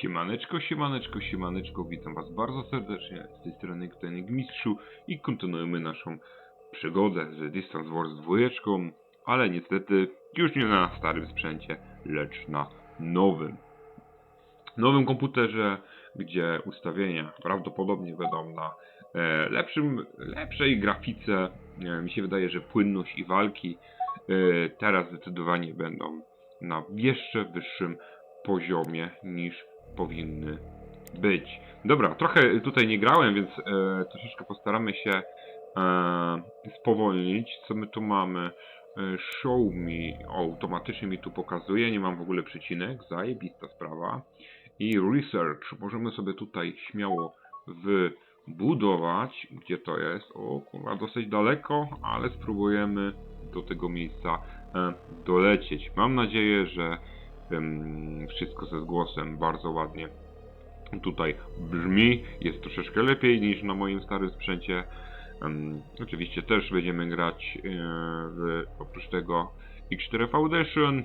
Siemaneczko, siemaneczko, siemaneczko, witam was bardzo serdecznie, z tej strony Ktenik Mistrzu i kontynuujemy naszą przygodę z Distance Wars 2, ale niestety już nie na starym sprzęcie, lecz na nowym. Nowym komputerze, gdzie ustawienia prawdopodobnie będą na e, lepszym, lepszej grafice. E, mi się wydaje, że płynność i walki e, teraz zdecydowanie będą na jeszcze wyższym poziomie niż powinny być. Dobra, trochę tutaj nie grałem, więc e, troszeczkę postaramy się e, spowolnić. Co my tu mamy? E, show me, o, automatycznie mi tu pokazuje, nie mam w ogóle przecinek, zajebista sprawa. I research, możemy sobie tutaj śmiało wybudować, gdzie to jest, o kurwa, dosyć daleko, ale spróbujemy do tego miejsca e, dolecieć. Mam nadzieję, że wszystko ze zgłosem bardzo ładnie tutaj brzmi. Jest troszeczkę lepiej niż na moim starym sprzęcie. Em, oczywiście też będziemy grać e, w, oprócz tego X4 Foundation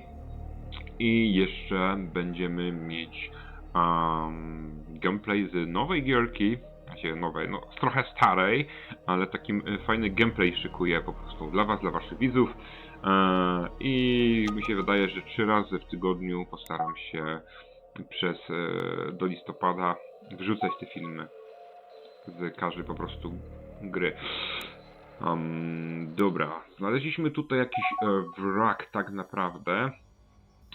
i jeszcze będziemy mieć um, gameplay z nowej gierki, znaczy nowej, no trochę starej, ale takim e, fajny gameplay szykuję po prostu dla was, dla waszych widzów. E, I mi się wydaje, że trzy razy w tygodniu postaram się przez e, do listopada wrzucać te filmy z każdej po prostu gry. Um, dobra, znaleźliśmy tutaj jakiś e, wrak tak naprawdę.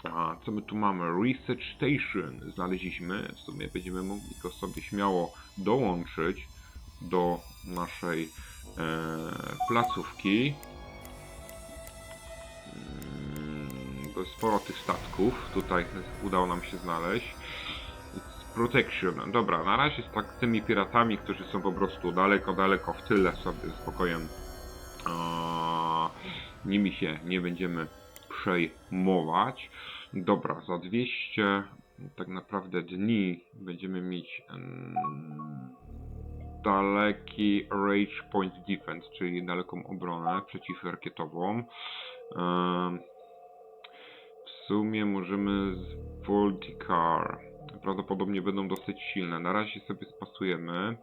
A, co my tu mamy? Research Station znaleźliśmy. W sumie będziemy mogli go sobie śmiało dołączyć do naszej e, placówki. Mm, bo sporo tych statków tutaj udało nam się znaleźć. Protection. Dobra, na razie z tak tymi piratami, którzy są po prostu daleko, daleko w tyle sobie spokojem. A, nimi się nie będziemy przejmować. Dobra, za 200 tak naprawdę dni będziemy mieć daleki Rage Point Defense, czyli daleką obronę przeciwrakietową. W sumie możemy z Volticar. Prawdopodobnie będą dosyć silne. Na razie sobie spasujemy.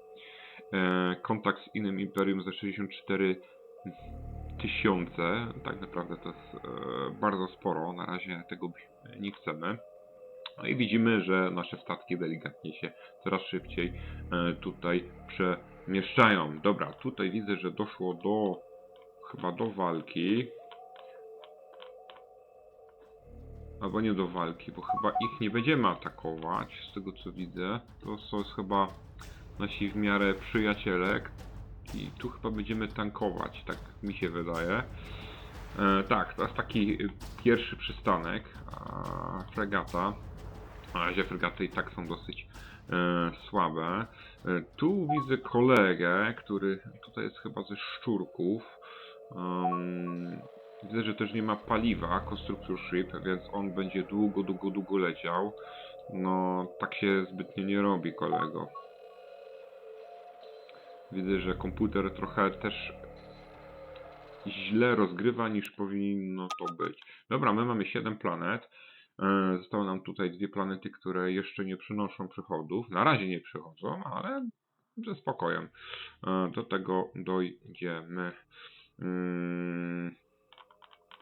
E, kontakt z innym imperium za 64 tysiące. Tak naprawdę to jest e, bardzo sporo. Na razie tego nie chcemy. No i widzimy, że nasze statki delikatnie się coraz szybciej e, tutaj przemieszczają. Dobra, tutaj widzę, że doszło do chyba do walki. Albo nie do walki, bo chyba ich nie będziemy atakować, z tego co widzę. To są chyba nasi w miarę przyjaciele. I tu chyba będziemy tankować, tak mi się wydaje. E, tak, to jest taki pierwszy przystanek. A, fregata. Na razie fregaty i tak są dosyć e, słabe. E, tu widzę kolegę, który tutaj jest chyba ze szczurków. Widzę, że też nie ma paliwa, Constructor Ship, więc on będzie długo, długo, długo leciał. No, tak się zbytnio nie robi, kolego. Widzę, że komputer trochę też źle rozgrywa niż powinno to być. Dobra, my mamy 7 planet. E, Zostały nam tutaj dwie planety, które jeszcze nie przynoszą przychodów. Na razie nie przychodzą, ale ze spokojem. E, Do tego dojdziemy.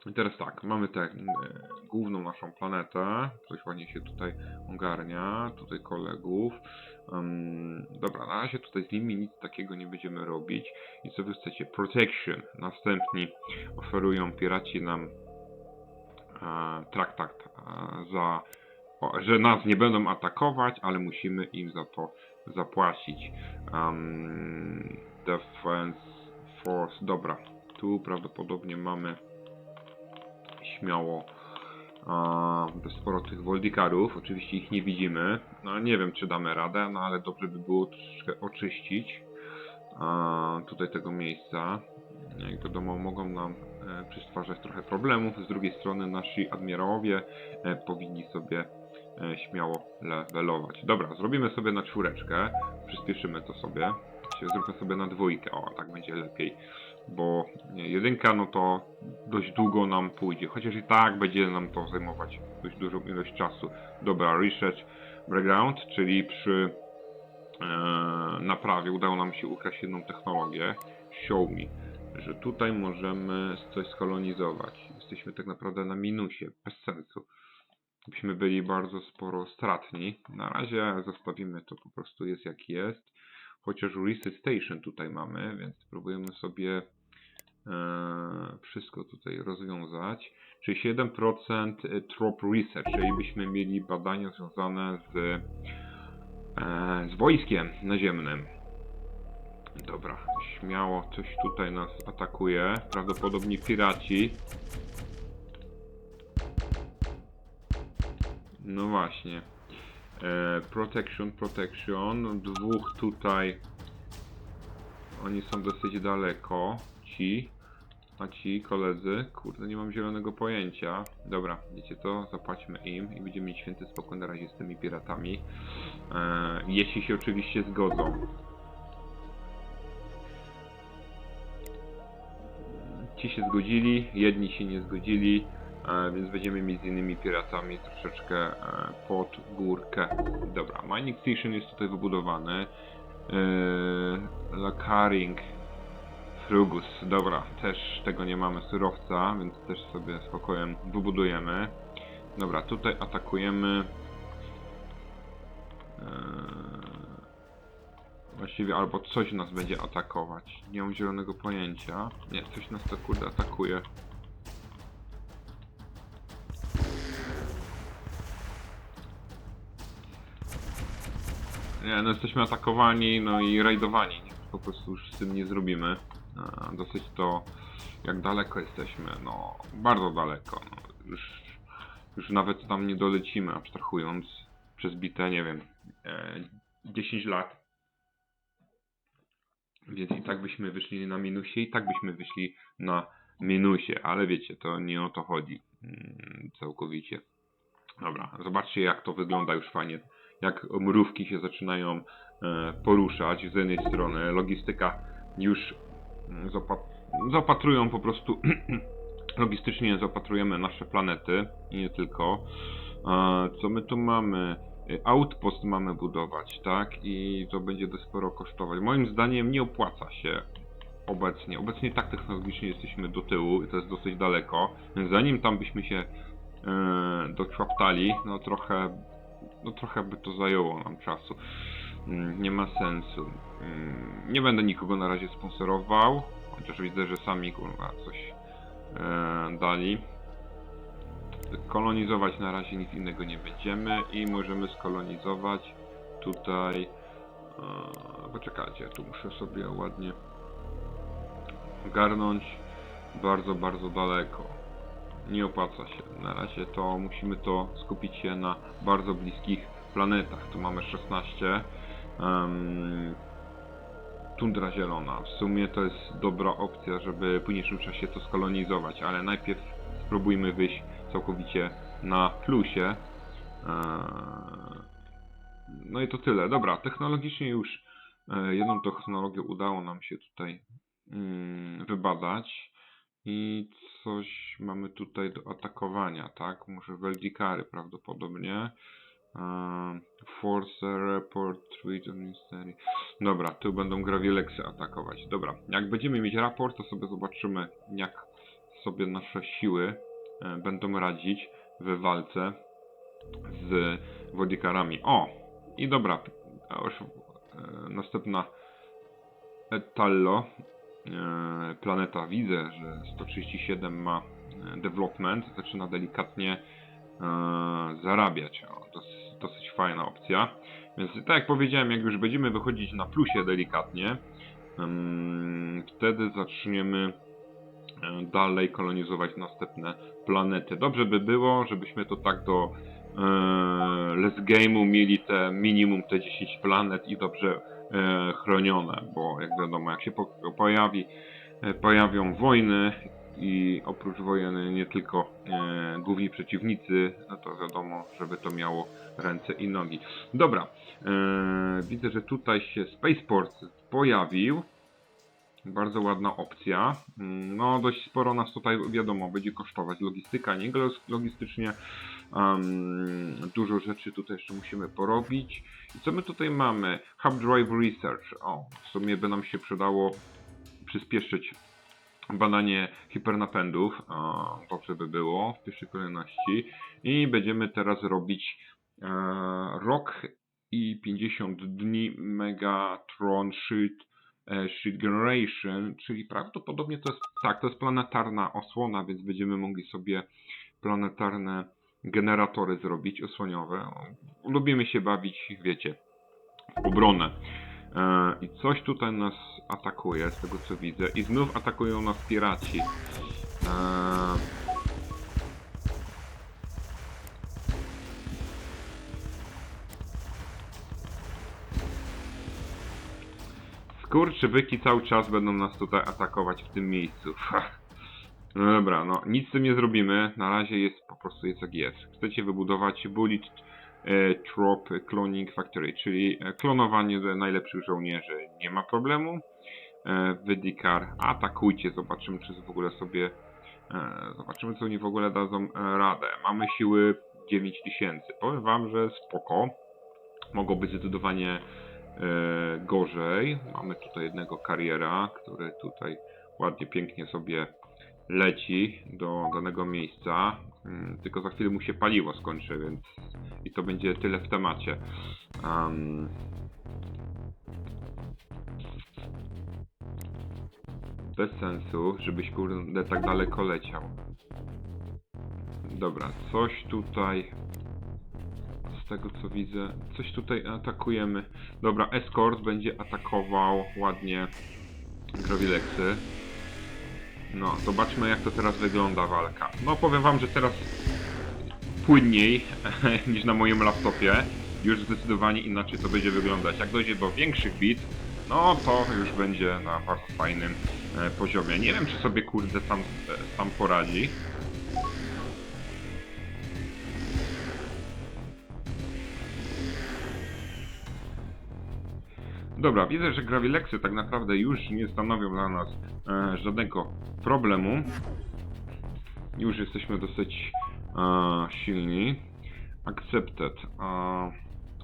I teraz tak, mamy tę e, główną naszą planetę. Coś ładnie się tutaj ogarnia. Tutaj kolegów. Um, dobra, na razie tutaj z nimi nic takiego nie będziemy robić. I co wy chcecie? Protection. Następni oferują piraci nam e, traktat e, za, o, że nas nie będą atakować, ale musimy im za to zapłacić. Um, defense Force. Dobra, tu prawdopodobnie mamy śmiało a, sporo tych Woldikarów. Oczywiście ich nie widzimy. No nie wiem, czy damy radę, no ale dobrze by było troszeczkę oczyścić a, tutaj tego miejsca. Jak wiadomo, mogą nam e, przystwarzać trochę problemów. Z drugiej strony nasi admirałowie e, powinni sobie e, śmiało levelować. Dobra, zrobimy sobie na czwóreczkę. Przyspieszymy to sobie. Zróbmy sobie na dwójkę. O, tak będzie lepiej. Bo jedynka no to dość długo nam pójdzie, chociaż i tak będzie nam to zajmować dość dużą ilość czasu. Dobra, research background, czyli przy e, naprawie udało nam się ukraść jedną technologię, show me, że tutaj możemy coś skolonizować. Jesteśmy tak naprawdę na minusie, bez sensu. Byśmy byli bardzo sporo stratni. Na razie zostawimy to po prostu jest jak jest. Chociaż Reset Station tutaj mamy, więc spróbujemy sobie wszystko tutaj rozwiązać. Czyli 7% Trop Research, czyli byśmy mieli badania związane z, e, z wojskiem naziemnym. Dobra, śmiało coś tutaj nas atakuje. Prawdopodobnie piraci. No właśnie. E, protection, protection. Dwóch tutaj. Oni są dosyć daleko. Ci. A ci koledzy. Kurde, nie mam zielonego pojęcia. Dobra, wiecie co? Zapłaćmy im i będziemy mieć święty spokój na razie z tymi piratami. E, jeśli się oczywiście zgodzą. Ci się zgodzili, jedni się nie zgodzili, e, więc będziemy mieć z innymi piratami troszeczkę e, pod górkę. Dobra, mining station jest tutaj wybudowany. E, Lakaring, Frugus, dobra, też tego nie mamy surowca, więc też sobie spokojem wybudujemy. Dobra, tutaj atakujemy. E, Właściwie albo coś nas będzie atakować. Nie mam zielonego pojęcia. Nie, coś nas to kurde atakuje. Nie, no jesteśmy atakowani, no i rajdowani. Po prostu już z tym nie zrobimy. A, Dosyć to, jak daleko jesteśmy, no bardzo daleko. No, już, już nawet tam nie dolecimy, abstrahując przez bite, nie wiem, e, 10 lat. Więc i tak byśmy wyszli na minusie, i tak byśmy wyszli na minusie, ale wiecie, to nie o to chodzi mm, całkowicie. Dobra, zobaczcie jak to wygląda już fajnie, jak mrówki się zaczynają e, poruszać z jednej strony, logistyka już zopa- zaopatrują po prostu, logistycznie zaopatrujemy nasze planety i nie tylko. E, co my tu mamy? E, Outpost mamy budować, tak? I to będzie dość sporo kosztować. Moim zdaniem nie opłaca się obecnie. Obecnie tak technologicznie jesteśmy do tyłu i to jest dosyć daleko. Więc zanim tam byśmy się e, doczłaptali, no trochę, no trochę by to zajęło nam czasu. Mm, Nie ma sensu. Mm, Nie będę nikogo na razie sponsorował, chociaż widzę, że sami kurwa coś e, dali. Kolonizować na razie nic innego nie będziemy i możemy skolonizować tutaj. E, poczekajcie, tu muszę sobie ładnie garnąć bardzo, bardzo daleko. Nie opłaca się. Na razie to musimy to skupić się na bardzo bliskich planetach. Tu mamy 16. em, tundra zielona. W sumie to jest dobra opcja, żeby w późniejszym czasie to skolonizować, ale najpierw spróbujmy wyjść całkowicie na plusie. No i to tyle. Dobra, technologicznie już e, jedną technologię udało nam się tutaj mm, wybadać. I coś mamy tutaj do atakowania, tak? Może Veldikary prawdopodobnie. Eee, Force Report, Tweet Mystery. Dobra, tu będą Gravileksy atakować. Dobra, jak będziemy mieć raport, to sobie zobaczymy, jak sobie nasze siły e, będą radzić w walce z Wodikarami. O! I dobra, już e, następna Etallo. E, planeta widzę, że 137 ma development, zaczyna delikatnie zarabiać. O, to jest dosyć fajna opcja. Więc tak jak powiedziałem, jak już będziemy wychodzić na plusie delikatnie, wtedy zaczniemy e, dalej kolonizować następne planety. Dobrze by było, żebyśmy to tak do e, Let's Game'u mieli te minimum te 10 planet i dobrze e, chronione, bo jak wiadomo, jak się po, pojawi, pojawią wojny i oprócz wojen nie tylko główni przeciwnicy, no to wiadomo, żeby to miało ręce i nogi. Dobra, e, widzę, że tutaj się Spaceport pojawił. Bardzo ładna opcja. Mm, No, dość sporo nas tutaj, wiadomo, będzie kosztować logistyka, nie logistycznie. Um, dużo rzeczy tutaj jeszcze musimy porobić. I co my tutaj mamy? Hub Drive Research. O, w sumie by nam się przydało przyspieszyć badanie hipernapędów. Dobrze by było w pierwszej kolejności. I będziemy teraz robić e, rok i 50 dni Megatron Sheet, Sheet Generation, czyli prawdopodobnie to jest, tak, to jest planetarna osłona, więc będziemy mogli sobie planetarne generatory zrobić osłoniowe. Lubimy się bawić, wiecie, w obronę. E, I coś tutaj nas atakuje, z tego co widzę. I znów atakują nas piraci. E, Skurczybyki cały czas będą nas tutaj atakować w tym miejscu. No dobra, no nic z tym nie zrobimy. Na razie jest po prostu jest jak jest. Chcecie wybudować Bullet Trop Cloning Factory, czyli e, klonowanie najlepszych żołnierzy. Nie ma problemu. E, Wydikar, atakujcie, zobaczymy czy w ogóle sobie e, zobaczymy co oni w ogóle dadzą e, radę. Mamy siły 9000. Powiem wam, że spoko. Mogą być zdecydowanie e, gorzej. Mamy tutaj jednego kariera, który tutaj ładnie, pięknie sobie leci do danego miejsca. Mm, Tylko za chwilę mu się paliwo skończy, więc i to będzie tyle w temacie. Am, bez sensu, żebyś kurde tak daleko leciał. Dobra, coś tutaj z tego co widzę, coś tutaj atakujemy. Dobra, Escort będzie atakował ładnie Gravilexy. No, zobaczmy jak to teraz wygląda walka. No, powiem wam, że teraz płynniej niż na moim laptopie. Już zdecydowanie inaczej to będzie wyglądać. Jak dojdzie do większych bit, no to już będzie na bardzo fajnym e, poziomie. Nie wiem, czy sobie kurde sam, e, sam poradzi. Dobra, widzę, że Gravilexy tak naprawdę już nie stanowią dla nas e, żadnego problemu. Już jesteśmy dosyć e, silni. Accepted. E,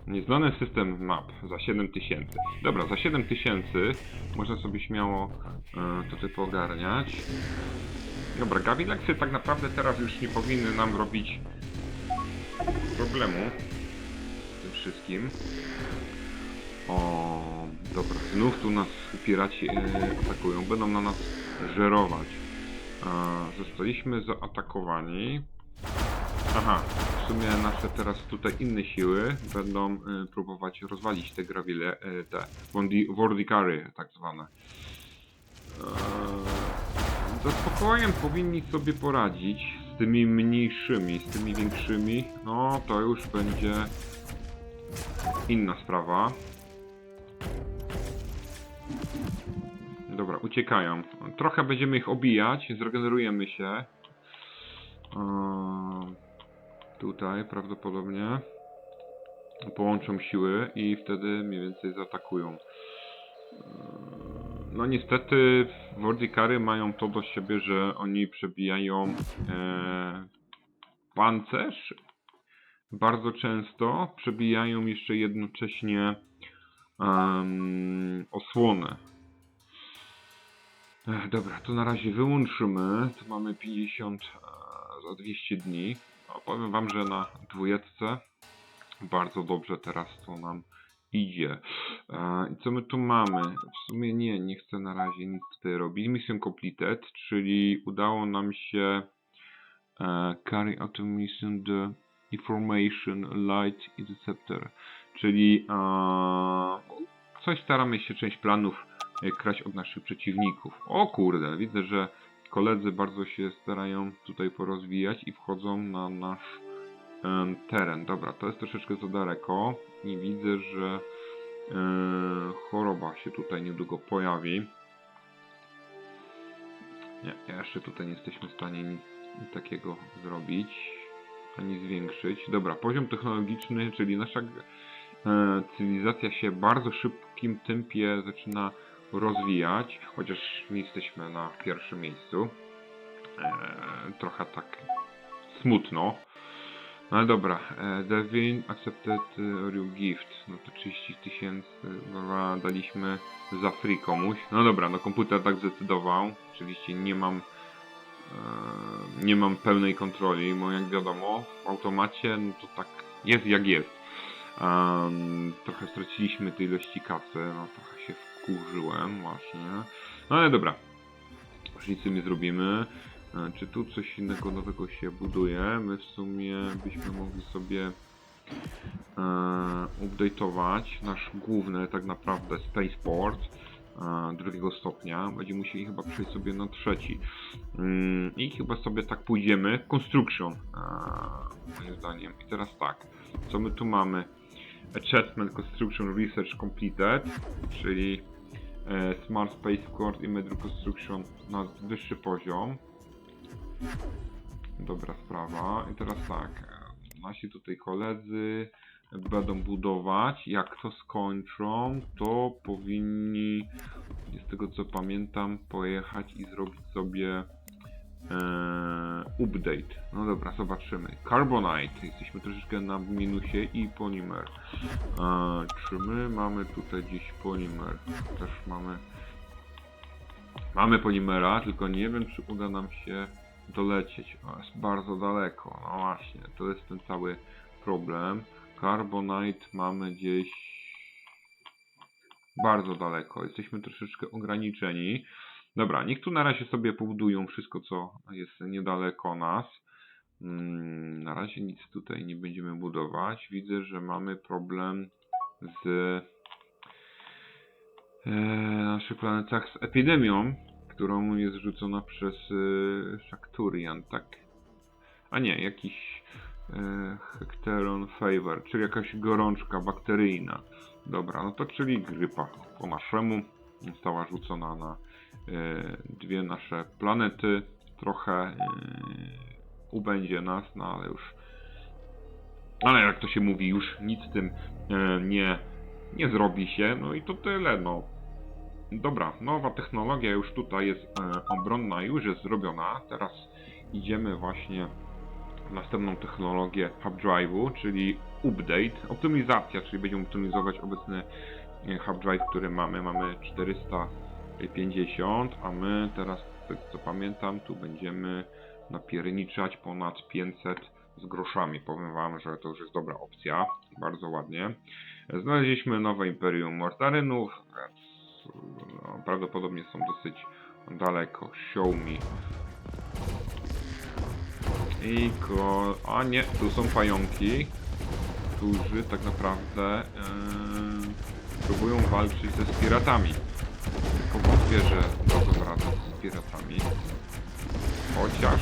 nieznany system map za 7000. Dobra, za 7000 można sobie śmiało e, to typu ogarniać. Dobra, Gravilexy tak naprawdę teraz już nie powinny nam robić problemu tym wszystkim. O, dobra, znów tu nas piraci e, atakują, będą na nas żerować. E, zostaliśmy zaatakowani. Aha, w sumie nasze teraz tutaj inne siły będą e, próbować rozwalić te grawile, e, te wordikary tak zwane. E, ze spokojem powinni sobie poradzić z tymi mniejszymi, z tymi większymi, no to już będzie inna sprawa. Dobra, uciekają. Trochę będziemy ich obijać, zregenerujemy się. Eee, tutaj prawdopodobnie. Połączą siły i wtedy mniej więcej zaatakują. Eee, no niestety Wordikary mają to do siebie, że oni przebijają eee, pancerz. Bardzo często przebijają jeszcze jednocześnie um, osłonę. Ech, dobra, to na razie wyłączymy. Tu mamy 50 e, za 200 dni. No, powiem wam, że na dwójeczce bardzo dobrze teraz to nam idzie. E, I co my tu mamy? W sumie nie, nie chcę na razie nic tutaj robić. Mission completed, czyli udało nam się e, carry out a mission the information light interceptor, czyli e, coś staramy się część planów e, kraść od naszych przeciwników. O kurde, widzę, że koledzy bardzo się starają tutaj porozwijać i wchodzą na nasz em, teren. Dobra, to jest troszeczkę za daleko i widzę, że e, choroba się tutaj niedługo pojawi. Nie, jeszcze tutaj nie jesteśmy w stanie nic takiego zrobić, ani zwiększyć. Dobra, poziom technologiczny, czyli nasza e, cywilizacja się bardzo szybkim tempie zaczyna rozwijać, chociaż nie jesteśmy na pierwszym miejscu. Eee, trochę tak smutno. No dobra, e, Devin accepted e, your gift. No to 30 tysięcy daliśmy za free komuś. No dobra, no komputer tak zdecydował. Oczywiście nie mam e, nie mam pełnej kontroli, bo jak wiadomo w automacie no to tak jest jak jest. Em, trochę straciliśmy tej ilości kasy, no trochę się wkurzyłem właśnie. No ale dobra, już nic nie zrobimy. E, Czy tu coś innego nowego się buduje? My w sumie byśmy mogli sobie e, update'ować nasz główny tak naprawdę spaceport e, drugiego stopnia. Będziemy musieli chyba przejść sobie na trzeci. Mm, I chyba sobie tak pójdziemy. Construction, e, moim zdaniem. I teraz tak, co my tu mamy? Achievement Construction Research Completed, czyli e, Smart Spaceport i Metro Construction na wyższy poziom. Dobra sprawa. I teraz tak, e, nasi tutaj koledzy będą budować. Jak to skończą, to powinni, z tego co pamiętam, pojechać i zrobić sobie e, update. No dobra, zobaczymy. Carbonite, jesteśmy troszeczkę na minusie i Polymer. E, czy my mamy tutaj gdzieś Polymer? Też mamy Mamy Polymera, tylko nie wiem czy uda nam się dolecieć. O, jest bardzo daleko. No właśnie, to jest ten cały problem. Carbonite mamy gdzieś bardzo daleko. Jesteśmy troszeczkę ograniczeni. Dobra, niech tu na razie sobie pobudują wszystko, co jest niedaleko nas. Mm, Na razie nic tutaj nie będziemy budować. Widzę, że mamy problem z e, na naszych planetach z epidemią, którą jest rzucona przez e, Shakturian, tak? A nie, jakiś e, Hecteron Fever, czyli jakaś gorączka bakteryjna. Dobra, no to czyli grypa po naszemu została rzucona na e, dwie nasze planety. Trochę e, ubędzie nas, no ale już ale jak to się mówi, już nic z tym e, nie, nie zrobi się, no i to tyle, no. Dobra, nowa technologia już tutaj jest e, obronna, już jest zrobiona. Teraz idziemy właśnie następną technologię hub drive'u, czyli update, optymizacja, czyli będziemy optymizować obecny e, hub drive, który mamy. Mamy 450, a my teraz, co pamiętam, tu będziemy napierniczać ponad 500 z groszami. Powiem wam, że to już jest dobra opcja. Bardzo ładnie. Znaleźliśmy nowe Imperium Mortarynów, no, prawdopodobnie są dosyć daleko. Me. I ko... A nie, tu są pająki, którzy tak naprawdę yy, próbują walczyć ze spiratami powątpię, że Bogo wraca z piratami. Chociaż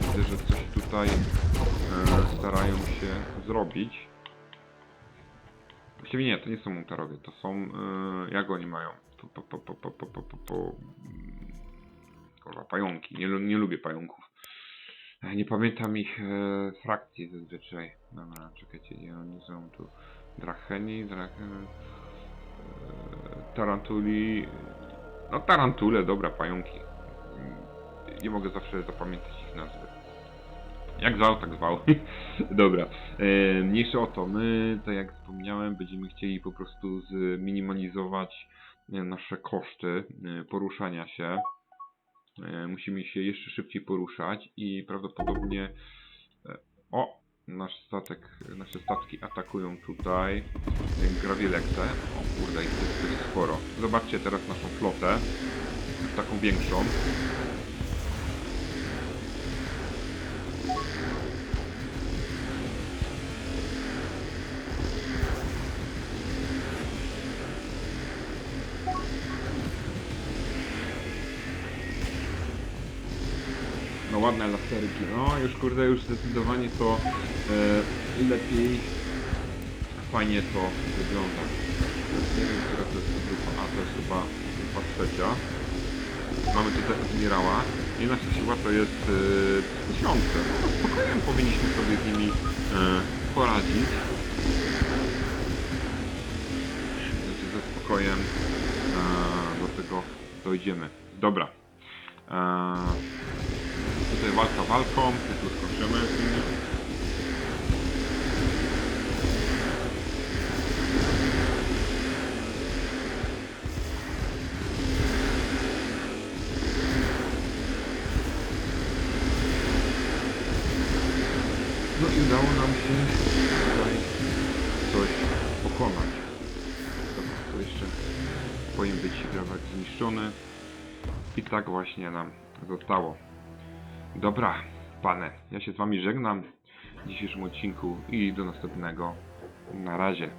widzę, że coś tutaj e, starają się zrobić. Właściwie nie, to nie są montarowie, to są... E, jak oni mają? Po, po, po, po, po, po, po, po. Kurwa, pająki. Nie, nie lubię pająków. E, nie pamiętam ich e, frakcji zazwyczaj. Dobra, czekajcie, gdzie oni są tu? Dracheni, Dracheni... Tarantuli... No tarantule, dobra, pająki. Nie mogę zawsze zapamiętać ich nazwy. Jak zwał, tak zwał. Dobra. E, mniejsze o to. My, tak jak wspomniałem, będziemy chcieli po prostu zminimalizować e, nasze koszty e, poruszania się. E, musimy się jeszcze szybciej poruszać i prawdopodobnie e, o, nasz statek, nasze statki atakują tutaj e, Grawielexę. O kurde, ich jest sporo. Zobaczcie teraz naszą flotę, taką większą. Ładne laserki. No już kurde, już zdecydowanie to e, lepiej fajnie to wygląda. Nie wiem, która to jest grupa. A to jest chyba grupa trzecia. Mamy tutaj admirała. I nasza siła to jest e, tysiące. No spokojnie powinniśmy sobie z nimi e, poradzić. Znaczy ze spokojem e, tego dojdziemy. Dobra. Walka walką, tu skoczymy. No i udało nam się tutaj coś pokonać. Dobra, to jeszcze powinien być grawek zniszczony. I tak właśnie nam zostało. Dobra, pane, ja się z wami żegnam w dzisiejszym odcinku i do następnego. Na razie.